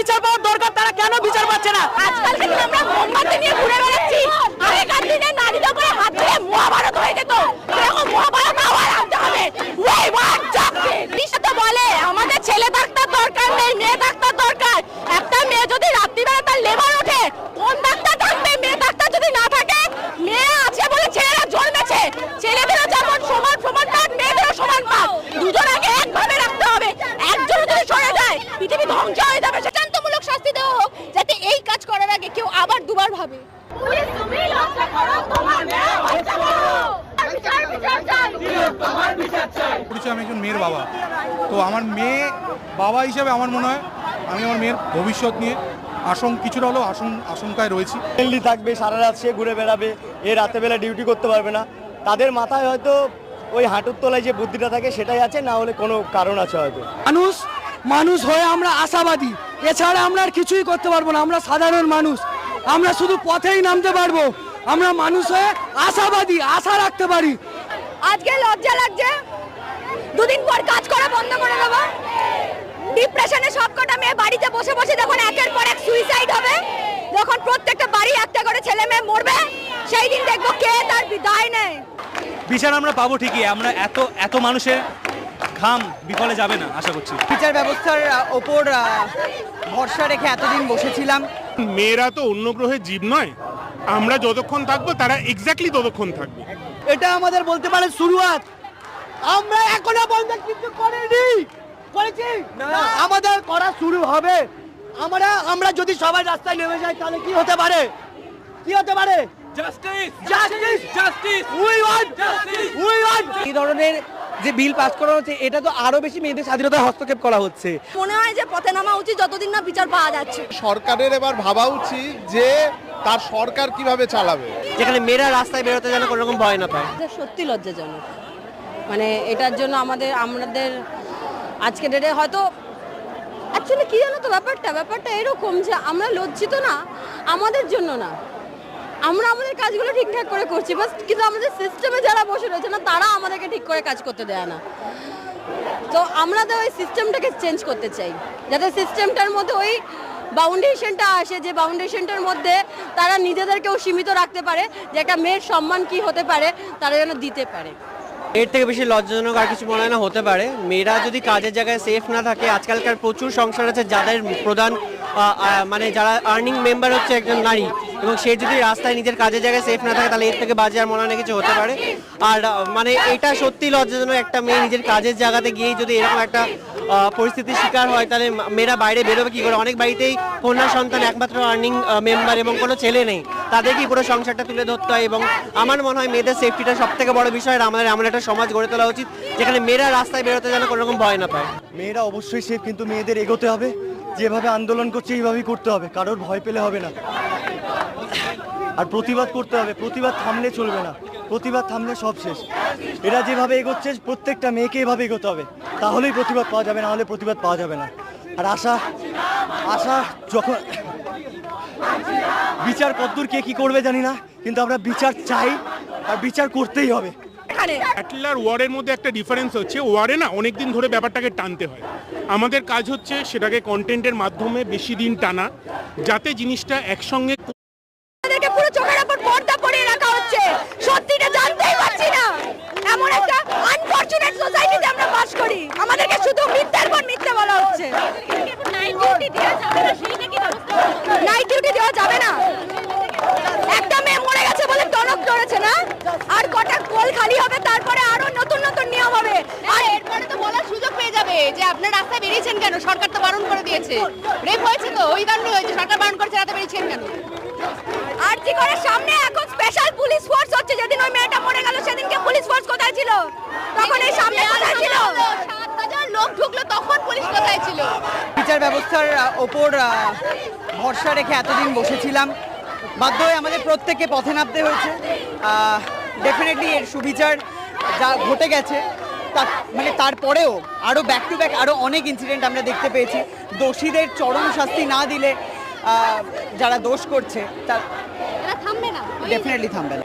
বিচার পাওয়ার দরকার, তারা কেন বিচার পাচ্ছে না? আজকাল কিন্তু আমরা মোমবাতি নিয়ে ঘুরে বেড়াচ্ছি। আগেকার দিনে নারীরা করে হাত ধরে মহাভারত হয়ে যেত। এরকম মহাভারত না হয় আনতে হবে। ওই ওয়ান জাস্টিস তো বলে, আমাদের ছেলে ডাক্তার দরকার নেই মেয়ে ডাক্তার দরকার। একটা মেয়ে যদি রাত্রিবেলা তার লেবার ওঠে, কোন ডাক্তার থাকবে মেয়ে ডাক্তার যদি না থাকে, মেয়ে আছে বলে ছেলেরা জন্মেছে ছেলেদেরও যেমন সমান সমান পাক, মেয়েদেরও সমান পাক। দুজন আগে একভাবে রাখতে হবে। একজন যদি সরে যায়, পৃথিবী ধ্বংস হয়ে যাবে, সেটা করার আগে কেউ আবার দুবার ভাবে। পরিচয় আমি একজন মেয়ের বাবা। তো আমার মেয়ে বাবা হিসাবে আমার মনে হয় আমি আমার মেয়ের ভবিষ্যৎ নিয়ে আশঙ্ক কিছুটা হলেও আশঙ্ক আশঙ্কায় রয়েছি। হেলদি থাকবে সারা রাত সে ঘুরে বেড়াবে এ রাতে বেলা ডিউটি করতে পারবে না। তাদের মাথায় হয়তো ওই হাঁটুর তলায় যে বুদ্ধিটা থাকে সেটাই আছে না হলে কোনো কারণ আছে হয়তো। মানুষ মানুষ হয়ে আমরা আশাবাদী। এছাড়া আমরা আর কিছুই করতে পারব না আমরা সাধারণ মানুষ। আমরা শুধু পথেই নামতে পারব আমরা মানুষ হয়ে আশাবাদী আশা রাখতে পারি। আজকে লজ্জা লাগছে। দুদিন পর কাজ করা বন্ধ করে দেবো। ডিপ্রেশনে সবকটা মেয়ে বাড়িতে বসে বসে যখন একের পর এক সুইসাইড হবে যখন প্রত্যেকটা বাড়ি একটা করে ছেলে মেয়ে মরবে সেই দিন দেখব কে তার দায় নেয়। বিচার আমরা পাবো ঠিকই আমরা এত এত মানুষের ঘাম বিফলে যাবে না আশা করছি। বিচার ব্যবস্থার ওপর ভরসা রেখে এতদিন বসেছিলাম। মেয়েরা তো অন্য গ্রহে জীব নয়। আমরা যতক্ষণ থাকব তারা এক্স্যাক্টলি ততক্ষণ থাকবে। এটা আমাদের বলতে পারে শুরুয়াত। আমরা এখনও বন্ধ কিছু করিনি। করেছি? আমাদের করা শুরু হবে। আমরা আমরা যদি সবাই রাস্তায় নেমে যাই তাহলে কি হতে পারে? কি হতে পারে? Justice justice justice we want justice we want এই ধরনের যে বিল পাস করা হচ্ছে এটা তো আরও বেশি মেয়েদের স্বাধীনতায় হস্তক্ষেপ করা হচ্ছে। মনে হয় যে পথে নামা উচিত যতদিন না বিচার পাওয়া যাচ্ছে। সরকারের এবার ভাবা উচিত যে তার সরকার কীভাবে চালাবে। যেখানে মেয়েরা রাস্তায় বেরোতে যেন কোনো রকম ভয় না পায়। এটা সত্যি লজ্জাজনক। মানে এটার জন্য আমাদের আমাদের আজকে ডেটে হয়তো অ্যাকচুয়ালি কি জানো তো ব্যাপারটা? ব্যাপারটা এরকম যে আমরা লজ্জিত না আমাদের জন্য না। আমরা আমাদের কাজগুলো ঠিকঠাক করে করছি বাস কিন্তু আমাদের সিস্টেমে যারা বসে রয়েছে না, তারা আমাদেরকে ঠিক করে কাজ করতে দেয় না। তো আমরা তো ওই সিস্টেমটাকে চেঞ্জ করতে চাই, যাতে সিস্টেমটার মধ্যে ওই বাউন্ডেশনটা আসে, যে বাউন্ডেশনটার মধ্যে তারা নিজেদেরকেও সীমিত রাখতে পারে, যে একটা মেয়ের সম্মান কি হতে পারে, তারা যেন দিতে পারে। এর থেকে বেশি লজ্জাজনক আর কিছু মনে হয় না, হতে পারে। মেয়েরা যদি কাজের জায়গায় সেফ না থাকে, আজকালকার প্রচুর সংসার আছে যাদের প্রধান মানে যারা আর্নিং মেম্বার হচ্ছে একজন নারী। এবং সে যদি রাস্তায় নিজের কাজের জায়গায় সেফ না থাকে, তাহলে এর থেকে বাজে আর মনে হয় কিছু হতে পারে। আর মানে এটা সত্যি লজ্জাজনক, একটা মেয়ে নিজের কাজের জায়গাতে গিয়ে যদি এরকম একটা পরিস্থিতির শিকার হয়, তাহলে মেয়েরা বাইরে বেরোবে কি করে? অনেক বাড়িতেই কন্যা সন্তান একমাত্র আর্নিং মেম্বার এবং কোনো ছেলে নেই। তাদেরকেই পুরো সংসারটা তুলে ধরতে হয় এবং আমার মনে হয় মেয়েদের সেফটিটা সব থেকে বড় বিষয়। আর আমাদের এমন একটা সমাজ গড়ে তোলা উচিত, যেখানে মেয়েরা রাস্তায় বেরোতে যেন কোনো রকম ভয় না পায়। মেয়েরা অবশ্যই সেফ কিন্তু মেয়েদের এগোতে হবে। যেভাবে আন্দোলন করছে, এইভাবেই করতে হবে। কারোর ভয় পেলে হবে না। আর প্রতিবাদ করতে হবে প্রতিবাদ থামলে চলবে না প্রতিবাদ থামলে সব শেষ। এরা যেভাবে এগোচ্ছে প্রত্যেকটা মেয়েকে এভাবে এগোতে হবে তাহলেই প্রতিবাদ পাওয়া যাবে না হলে প্রতিবাদ পাওয়া যাবে না। আর আশা আশা যখন বিচার কদ্দূর কে কি করবে জানি না কিন্তু আমরা বিচার চাই আর বিচার করতেই হবে। এখানে ব্যাটলার ওয়ারের মধ্যে একটা ডিফারেন্স হচ্ছে ওয়ারে না অনেক দিন ধরে ব্যাপারটাকে টানতে হয়। আমাদের কাজ হচ্ছে সেটাকে কন্টেন্টের মাধ্যমে বেশি দিন টানা যাতে জিনিসটা একসঙ্গে আমাদেরকে পুরো চোখের উপর পর্দা পরিয়ে রাখা হচ্ছে সত্যিটা জানতেই পারছি না। এমন একটা আনফরচুনেট সোসাইটিতে আমরা বাস করি। আমাদেরকে শুধু মিথ্যার পর মিথ্যে বলা হচ্ছে। নাইট ডিউটি দেওয়া যাবে না। একটা মেয়ে মরে গেছে বলে টনক ধরেছে না? আর কটা কোল খালি হবে, তারপরে আরও নতুন নতুন নিয়ম হবে। আর যাবে যে আপনার রাস্তায় বেরিয়েছেন কেন? সরকার তো বারণ করে দিয়েছে। রেপ হয়েছে তো? ওই কারণে হয়েছে সরকার বারণ করেছে রাতে বেরিয়েছেন কেন? আর জি করে সামনে এখন স্পেশাল পুলিশ ফোর্স হচ্ছে। যেদিন ওই মেয়েটা মরে গেল সেদিনকে পুলিশ ফোর্স কোথায় ছিল? তখন এই সামনে কোথায় ছিল? লোক ঢুকলো তখন পুলিশ কোথায় ছিল? বিচার ব্যবস্থার ওপর ভরসা রেখে এতদিন বসেছিলাম। বাধ্য হয়ে আমাদের প্রত্যেককে পথে নামতে হয়েছে। ডেফিনেটলি এর সুবিচার যা ঘটে গেছে মানে তারপরেও আরও ব্যাক টু ব্যাক আরও অনেক ইনসিডেন্ট আমরা দেখতে পেয়েছি। দোষীদের চরম শাস্তি না দিলে যারা দোষ করছে তারা থামবে না। ডেফিনেটলি থামবে না।